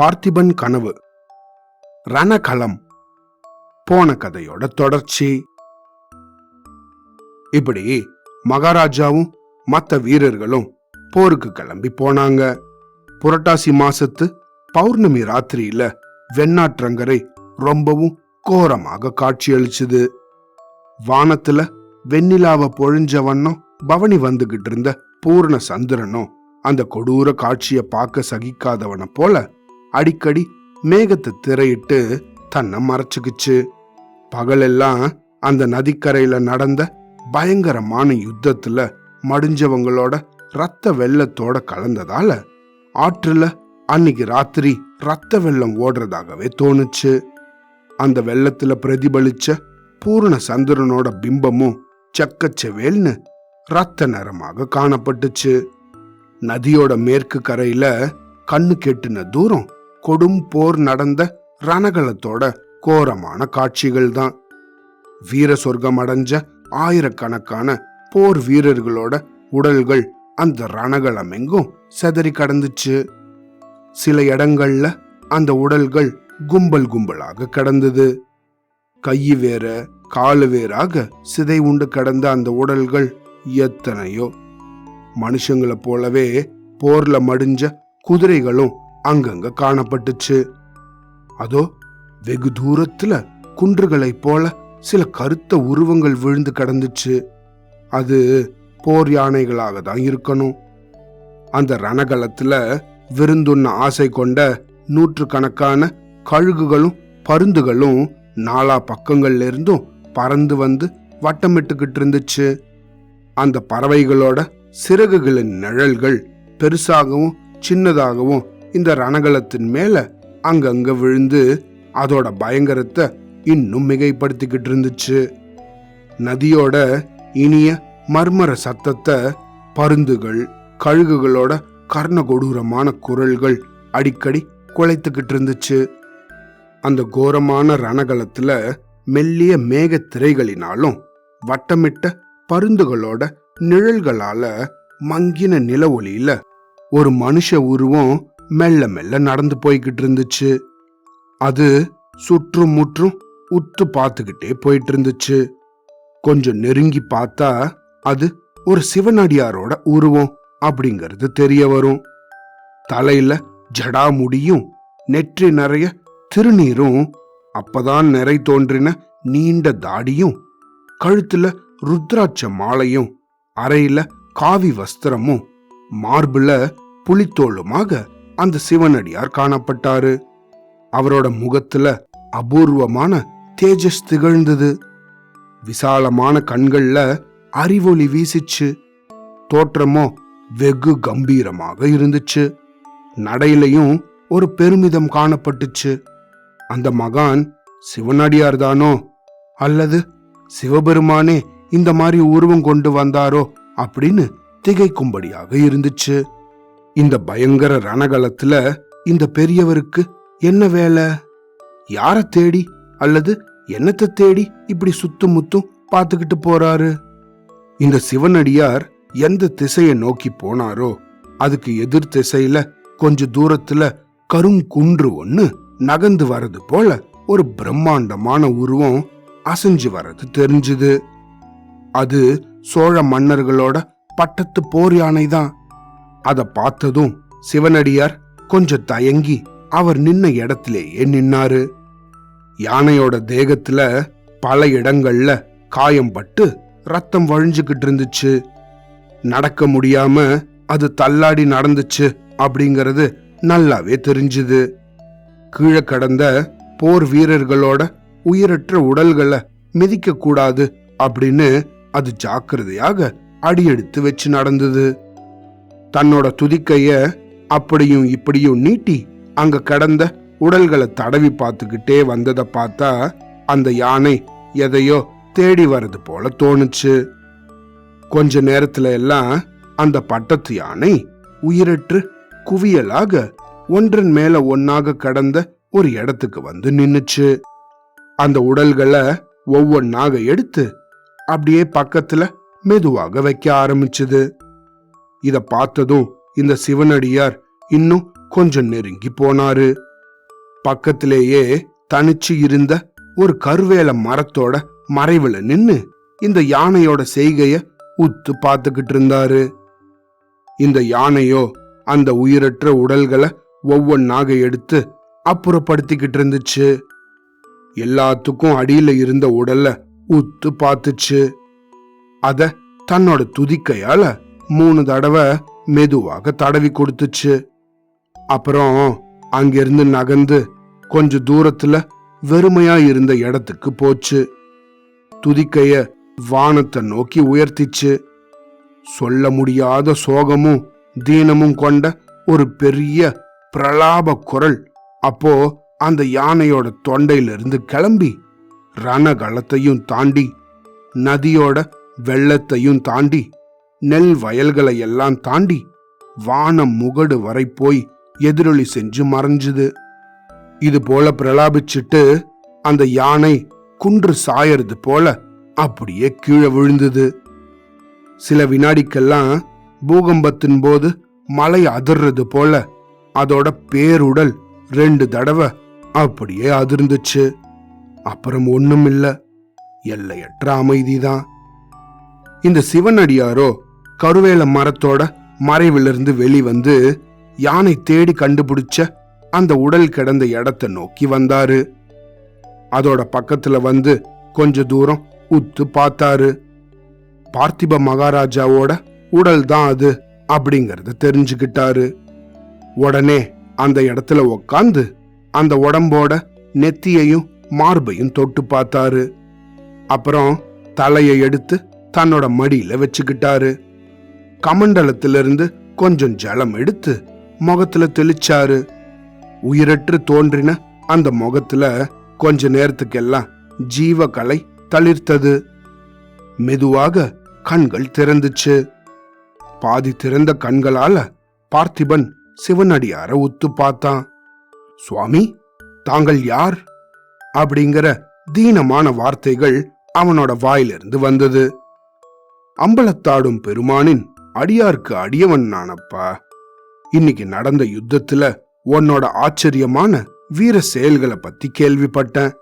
பார்த்திபன் கனவு. ரணகலம் போன கதையோட தொடர்ச்சி. இப்படி மகாராஜாவும் மற்ற வீரர்களும் போருக்கு கிளம்பி போனாங்க. புரட்டாசி மாசத்து பௌர்ணமி ராத்திரியில வெண்ணாற்றங்கரை ரொம்பவும் கோரமாக காட்சியளிச்சுது. வானத்துல வெண்ணிலாவை பொழிஞ்ச வண்ணம் பவனி வந்துகிட்டு இருந்த பூர்ண சந்திரனும் அந்த கொடூர காட்சியை பார்க்க சகிக்காதவனை போல அடிக்கடி மேகத்தை திரையிட்டு தன்னை மறைச்சுக்குச்சு. பகலெல்லாம் அந்த நதிக்கரையில நடந்த பயங்கரமான யுத்தத்துல மடிஞ்சவங்களோட ரத்த வெள்ளத்தோட கலந்ததால ஆற்றுல அன்னைக்கு ராத்திரி ரத்த வெள்ளம் ஓடுறதாகவே தோணுச்சு. அந்த வெள்ளத்துல பிரதிபலிச்ச பூர்ண சந்திரனோட பிம்பமும் செக்கச்செவேல்னு ரத்த நிறமாக காணப்பட்டுச்சு. நதியோட மேற்கு கரையில கண்ணு கெட்டின தூரம் கொடும் போர் நடந்த ரணகலத்தோட கோரமான காட்சிகள் தான். வீர சொர்க்கம் அடைஞ்ச ஆயிரக்கணக்கான போர் வீரர்களோட உடல்கள் அந்த ரணகலம் எங்கும் செதறி கடந்துச்சு. சில இடங்கள்ல அந்த உடல்கள் கும்பல் கும்பலாக கடந்தது. கை வேற காலு வேறாக சிதை உண்டு கடந்த அந்த உடல்கள் எத்தனையோ மனுஷங்களை போலவே போர்ல மடிஞ்ச குதிரைகளும் அங்கங்க காணப்பட்டுச்சு. அதோ வெகு தூரத்துல குன்றுகளைப் போல சில கருத்த உருவங்கள் விழுந்து கடந்துச்சு. அது போர் யானைகளாக தான் இருக்கணும். அந்த ரணகலத்துல விருந்துண்ண ஆசை கொண்ட நூற்றுக்கணக்கான கழுகுகளும் பருந்துகளும் நாலா பக்கங்கள்ல இருந்தும் பறந்து வந்து வட்டமிட்டுக்கிட்டு இருந்துச்சு. அந்த பறவைகளோட சிறகுகளின் நிழல்கள் பெருசாகவும் சின்னதாகவும் இந்த ரணகலத்தின் மேல அங்கங்க விழுந்து அதோட பயங்கரத்தை இன்னும் மிகைப்படுத்திக்கிட்டு இருந்துச்சு. நதியோட இனிய மர்மர சத்தத்தை பருந்துகள் கழுகுகளோட கர்ண கொடூரமான குரல்கள் அடிக்கடி குலைத்துக்கிட்டு இருந்துச்சு. அந்த கோரமான ரணகலத்துல மெல்லிய மேக திரைகளினாலும் வட்டமிட்ட பருந்துகளோட நிழல்களால மங்கின நில ஒளியில ஒரு மனுஷ உருவம் மெல்ல மெல்ல நடந்து போய்கிட்டு இருந்துச்சு. அது சுற்றும் முற்றும் உத்து பார்த்துக்கிட்டே போயிட்டு இருந்துச்சு. கொஞ்சம் நெருங்கி பார்த்தா அது ஒரு சிவனடியாரோட உருவம் அப்படிங்கிறது தெரிய வரும். தலையில ஜடாமுடியும் நெற்றி நிறைய திருநீரும் அப்பதான் நிறை தோன்றின நீண்ட தாடியும் கழுத்துல ருத்ராட்ச மாலையும் அறையில காவி வஸ்திரமும் மார்புல புலித்தோளுமாக அந்த சிவனடியார் காணப்பட்டாரு. அவரோட முகத்துல அபூர்வமான தேஜஸ் திகழ்ந்தது. விசாலமான கண்கள்ல அறிவொளி வீசிச்சு. தோற்றமோ வெகு கம்பீரமாக இருந்துச்சு. நடையிலையும் ஒரு பெருமிதம் காணப்பட்டுச்சு. அந்த மகான் சிவனடியார் தானோ அல்லது சிவபெருமானே இந்த மாதிரி உருவம் கொண்டு வந்தாரோ அப்படின்னு திகைக்கும்படியாக இருந்துச்சு. இந்த பயங்கர ரணகலத்துல இந்த பெரியவருக்கு என்ன வேலை? யார தேடி அல்லது என்னத்தை தேடி இப்படி சுத்தும் முத்தும் பார்த்துக்கிட்டு போறாரு? இந்த சிவனடியார் எந்த திசையை நோக்கி போனாரோ அதுக்கு எதிர் திசையில கொஞ்ச தூரத்துல கருங்குன்று ஒண்ணு நகர்ந்து வர்றது போல ஒரு பிரம்மாண்டமான உருவம் அசைஞ்சு வர்றது தெரிஞ்சுது. அது சோழ மன்னர்களோட பட்டத்து போர் யானை தான் அதை பார்த்ததும் சிவனடியார் கொஞ்சம் தயங்கி அவர் நின்ன இடத்திலேயே நின்னாரு யானையோட தேகத்துல பல இடங்கள்ல காயம் பட்டு ரத்தம் வழிஞ்சுக்கிட்டு இருந்துச்சு. நடக்க முடியாம அது தள்ளாடி நடந்துச்சு அப்படிங்கறது நல்லாவே தெரிஞ்சுது. கீழே கடந்த போர் வீரர்களோட உயிரற்ற உடல்களை மிதிக்க கூடாது அப்படின்னு அது ஜாக்கிரதையாக அடியெடுத்து வச்சு நடந்தது. தன்னோட துதிக்கைய அப்படியும் இப்படியும் நீட்டி அங்க கடந்த உடல்களை தடவி பார்த்துக்கிட்டே வந்ததை பார்த்தா அந்த யானை எதையோ தேடி வர்றது போல தோணுச்சு. கொஞ்ச நேரத்துல எல்லாம் அந்த பட்டத்து யானை உயிரற்று குவியலாக ஒன்றன் மேல ஒன்னாக கடந்த ஒரு இடத்துக்கு வந்து நின்னுச்சு. அந்த உடல்களை ஒவ்வொன்னாக எடுத்து அப்படியே பக்கத்துல மெதுவாக வைக்க ஆரம்பிச்சது. இத பார்த்ததும் இந்த சிவனடியார் இன்னும் கொஞ்சம் நெருங்கி போனாரு. பக்கத்திலேயே தனிச்சு இருந்த ஒரு கருவேல மரத்தோட மறைவுல நின்னு இந்த யானையோட செய்கைய உத்து பார்த்துக்கிட்டு இருந்தாரு. இந்த யானையோ அந்த உயிரற்ற உடல்களை ஒவ்வொன்னாக எடுத்து அப்புறப்படுத்திக்கிட்டு இருந்துச்சு. எல்லாத்துக்கும் அடியில இருந்த உடல்ல உத்து பார்த்துச்சு. அத தன்னோட துதிக்கையால மூணு தடவை மெதுவாக தடவி கொடுத்துச்சு. அப்புறம் அங்கிருந்து நகர்ந்து கொஞ்ச தூரத்துல வெறுமையா இருந்த இடத்துக்கு போச்சு. துதிக்கைய வானத்தை நோக்கி உயர்த்திச்சு. சொல்ல முடியாத சோகமும் தீனமும் கொண்ட ஒரு பெரிய பிரலாப குரல் அப்போ அந்த யானையோட தொண்டையிலிருந்து கிளம்பி ரணகளத்தையும் தாண்டி நதியோட வெள்ளத்தையும் தாண்டி நெல் வயல்களை எல்லாம் தாண்டி வானம் முகடு வரை போய் எதிரொலி செஞ்சு மறைஞ்சுது. இது போல பிரலாபிச்சுட்டு அந்த யானை குன்று சாயறது போல அப்படியே கீழே விழுந்தது. சில வினாடிக்கெல்லாம் பூகம்பத்தின் போது மலை அதிர்றது போல அதோட பேருடல் ரெண்டு தடவை அப்படியே அதிர்ந்துச்சு. அப்புறம் ஒன்றும் இல்லை எல்லையற்ற அமைதிதான். இந்த சிவனடியாரோ கருவேல மரத்தோட மறைவிலிருந்து வெளிவந்து யானை தேடி கண்டுபிடிச்ச அந்த உடல் கிடந்த இடத்தை நோக்கி வந்தாரு. அதோட பக்கத்துல வந்து கொஞ்ச தூரம் உத்து பார்த்தாரு. பார்த்திப மகாராஜாவோட உடல் தான் அது அப்படிங்கறத தெரிஞ்சுக்கிட்டாரு. உடனே அந்த இடத்துல உக்காந்து அந்த உடம்போட நெத்தியையும் மார்பையும் தொட்டு பார்த்தாரு. அப்புறம் தலையை எடுத்து தன்னோட மடியில வச்சுக்கிட்டாரு. கமண்டலத்திலிருந்து கொஞ்சம் ஜலம் எடுத்து முகத்துல தெளிச்சாரு. உயிரற்று தோன்றின அந்த முகத்துல கொஞ்ச நேரத்துக்கெல்லாம் ஜீவகலை தளிர்த்தது. மெதுவாக கண்கள் திறந்துச்சு. பாதி திறந்த கண்களால பார்த்திபன் சிவனடியார உத்து பார்த்தான். சுவாமி தாங்கள் யார்? அப்படிங்கிற தீனமான வார்த்தைகள் அவனோட வாயிலிருந்து வந்தது. அம்பலத்தாடும் பெருமானின் அடியார்க்கு அடியவன் நானப்பா. இன்னைக்கு நடந்த யுத்தத்துல உன்னோட ஆச்சரியமான வீர செயல்களை பத்தி கேள்விப்பட்டேன்.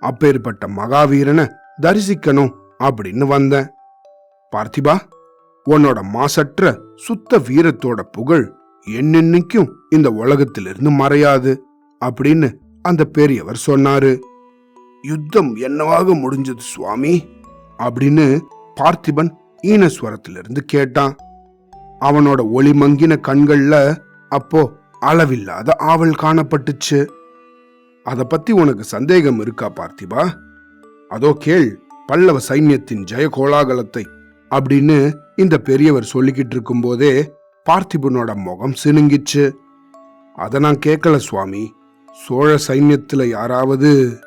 அப்பேற்பட்ட மகாவீரனை தரிசிக்கணும் அப்படின்னு வந்தேன். பார்த்திபா உன்னோட மாசற்ற சுத்த வீரத்தோட புகழ் என்னென்னைக்கும் இந்த உலகத்திலிருந்து மறையாது அப்படின்னு அந்த பெரியவர் சொன்னாரு. யுத்தம் என்னவாக முடிஞ்சது சுவாமி? அப்படின்னு பார்த்திபன் ஈனஸ்வரத்திலிருந்து கேட்டான். அவனோட ஒளி மங்கின கண்கள்ல அப்போ அளவில்லாத ஆவல் காணப்பட்டுச்சு. அதை பத்தி உனக்கு சந்தேகம் இருக்கா பார்த்திபா? அதோ கேள் பல்லவ சைன்யத்தின் ஜெய கோலாகலத்தை அப்படின்னு இந்த பெரியவர் சொல்லிக்கிட்டு இருக்கும்போதே பார்த்திபனோட முகம் சினுங்கிச்சு. அதை நான் கேட்கல சுவாமி. சோழ சைன்யத்தில் யாராவது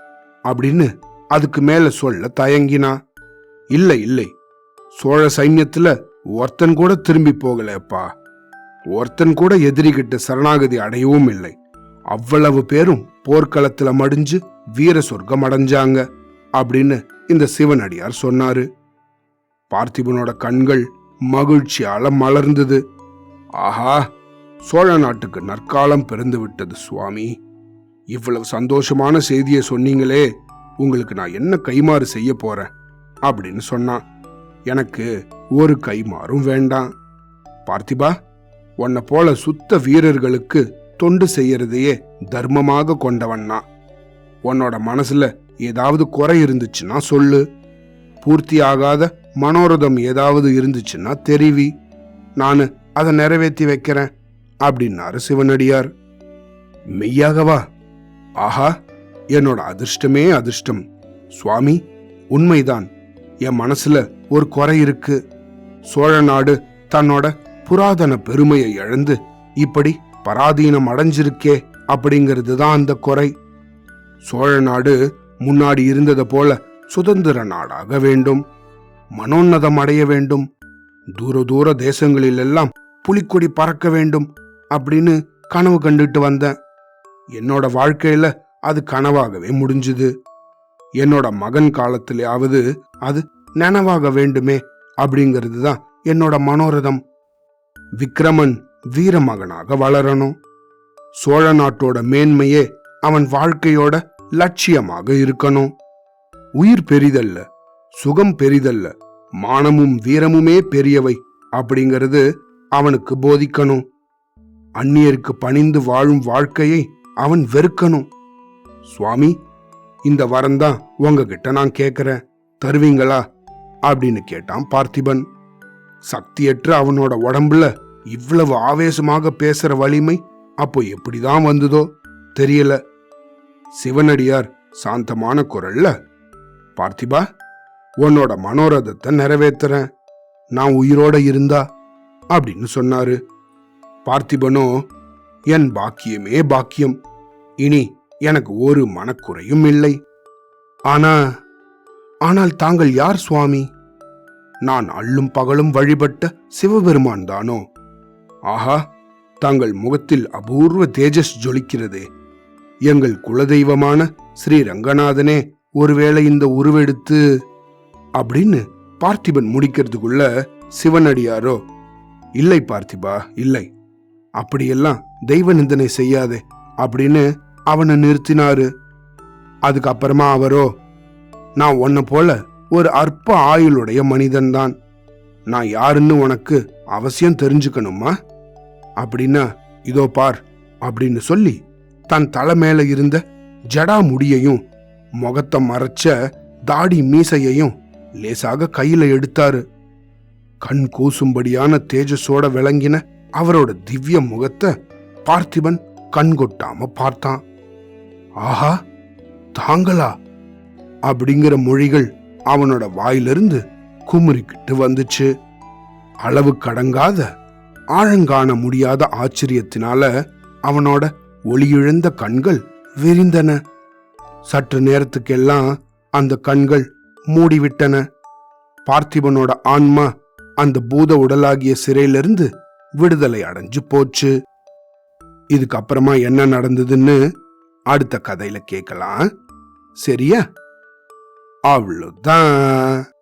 அப்படின்னு அதுக்கு மேல சொல்ல தயங்கினா. இல்லை இல்லை. சோழ சைன்யத்துல ஒருத்தன் கூட திரும்பி போகலப்பா ஒருத்தன் கூட எதிரிகிட்ட சரணாகதி அடையவும் இல்லை. அவ்வளவு பேரும் போர்க்களத்துல மடிஞ்சு வீர சொர்க்கம் அடைஞ்சாங்க அப்படின்னு இந்த சிவனடியார் சொன்னாரு. பார்த்திபனோட கண்கள் மகிழ்ச்சியால மலர்ந்தது. ஆஹா! சோழ நாட்டுக்கு நற்காலம் பிறந்து விட்டது சுவாமி. இவ்வளவு சந்தோஷமான செய்தியை சொன்னீங்களே உங்களுக்கு நான் என்ன கைமாறு செய்ய போறேன்? அப்படின்னு சொன்னான். எனக்கு ஒரு கைமாறும் வேண்டாம். பார்த்திபா உன்னை போல சுத்த வீரர்களுக்கு தொண்டு செய்யறதையே தர்மமாக கொண்டவன்னா உன்னோட மனசுல ஏதாவது குறை இருந்துச்சுன்னா சொல்லு. பூர்த்தி ஆகாத மனோரதம் ஏதாவது இருந்துச்சுன்னா தெரிவி. நான் அதை நிறைவேற்றி வைக்கிறேன் அப்படின்னாரு சிவனடியார். மெய்யாகவா ஆஹா என்னோட அதிர்ஷ்டமே அதிர்ஷ்டம். சுவாமி உண்மைதான். என் மனசுல ஒரு குறை இருக்கு. சோழ நாடு தன்னோட புராதன பெருமையை இழந்து இப்படி பராதீனம் அடைஞ்சிருக்கே அப்படிங்கிறது தான் அந்த குறை. சோழ நாடு முன்னாடி இருந்ததை போல சுதந்திர நாடாக வேண்டும். மனோன்னதம் அடைய வேண்டும். தூர தூர தேசங்களிலெல்லாம் புலிக்கொடி பறக்க வேண்டும் அப்படின்னு கனவு கண்டுட்டு வந்தேன். என்னோட வாழ்க்கையில அது கனவாகவே முடிஞ்சுது. என்னோட மகன் காலத்திலேயாவது அது நனவாக வேண்டுமே அப்படிங்கிறது தான் என்னோட மனோரதம். விக்ரமன் வீரமகனாக வளரணும். சோழ நாட்டோட மேன்மையே அவன் வாழ்க்கையோட லட்சியமாக இருக்கணும். உயிர் பெரிதல்ல சுகம் பெரிதல்ல மானமும் வீரமுமே பெரியவை அப்படிங்கிறது அவனுக்கு போதிக்கணும். அந்நியருக்கு பணிந்து வாழும் வாழ்க்கையை அவன் வெறுக்கணும். சுவாமி இந்த வரம்தான் உங்ககிட்ட நான் கேட்குறேன் தருவீங்களா? அப்படின்னு கேட்டான் பார்த்திபன். சக்தியற்ற அவனோட உடம்புல இவ்வளவு ஆவேசமாக பேசுற வலிமை அப்போ எப்படிதான் வந்ததோ தெரியல. சிவனடியார் சாந்தமான குரல்ல பார்த்திபா உன்னோட மனோரதத்தை நிறைவேற்றுறேன் நான் உயிரோட இருந்தா? அப்படின்னு சொன்னாரு. பார்த்திபனோ என் பாக்கியமே பாக்கியம். இனி எனக்கு ஒரு மனக்குறையும் இல்லை. ஆனா ஆனால் தாங்கள் யார் சுவாமி? நான் அள்ளும் பகலும் வழிபட்ட சிவபெருமான் தானோ? ஆஹா தாங்கள் முகத்தில் அபூர்வ தேஜஸ் ஜொலிக்கிறதே. எங்கள் குலதெய்வமான ஸ்ரீ ரங்கநாதனே ஒருவேளை இந்த உருவெடுத்து அப்படின்னு பார்த்திபன் முடிக்கிறதுக்குள்ள சிவனடியாரோ? இல்லை பார்த்திபா இல்லை. அப்படியெல்லாம் தெய்வ நிந்தனை செய்யாதே அப்படின்னு அவனை நிறுத்தினாரு. அதுக்கப்புறமா அவரோ நான் உன்னை போல ஒரு அற்ப ஆயுளுடைய மனிதன்தான். நான் யாருன்னு உனக்கு அவசியம் தெரிஞ்சுக்கணுமா? அப்படின்னா இதோ பார் அப்படின்னு சொல்லி தன் தலை மேல இருந்த ஜடா முடியையும் முகத்தை மறைச்ச தாடி மீசையையும் லேசாக கையில எடுத்தாரு. கண் கூசும்படியான தேஜஸோட விளங்கின அவரோட திவ்ய முகத்தை பார்த்திபன் கண்கொட்டாம பார்த்தான். ஆஹா தாங்களா? அப்படிங்கிற மொழிகள் அவனோட வாயிலிருந்து குமுறிக்கிட்டு வந்துச்சு. அளவு கடங்காத ஆழங்காண முடியாத ஆச்சரியத்தினால அவனோட ஒளியிழந்த கண்கள் விரிந்தன. சற்று நேரத்துக்கெல்லாம் அந்த கண்கள் மூடிவிட்டன. பார்த்திபனோட ஆன்மா அந்த பூத உடலாகிய சிறையிலிருந்து விடுதலை அடைஞ்சு போச்சு. இதுக்கப்புறமா என்ன நடந்ததுன்னு அடுத்த கதையில கேட்கலாம். சரியா? அவ்வளோதான்